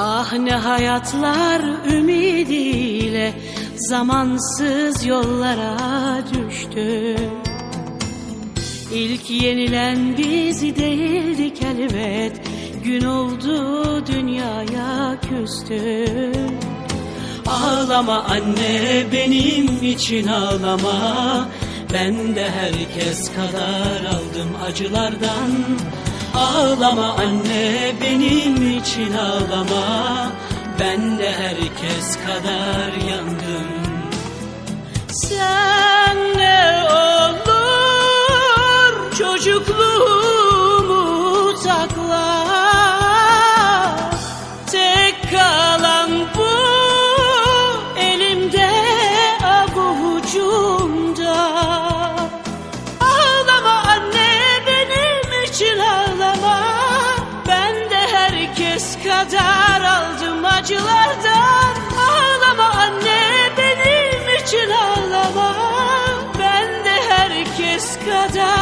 Ah ne hayatlar ümidiyle zamansız yollara düştü. İlk yenilen biz değildik elbet Gün oldu dünyaya küstü. Ağlama anne benim için ağlama. Ben de herkes kadar aldım acılardan Ağlama anne benim için ağlama. Ben de herkes kadar yandım. Sen acılardan Ağlama anne benim için ağlama. Ben de herkes kadar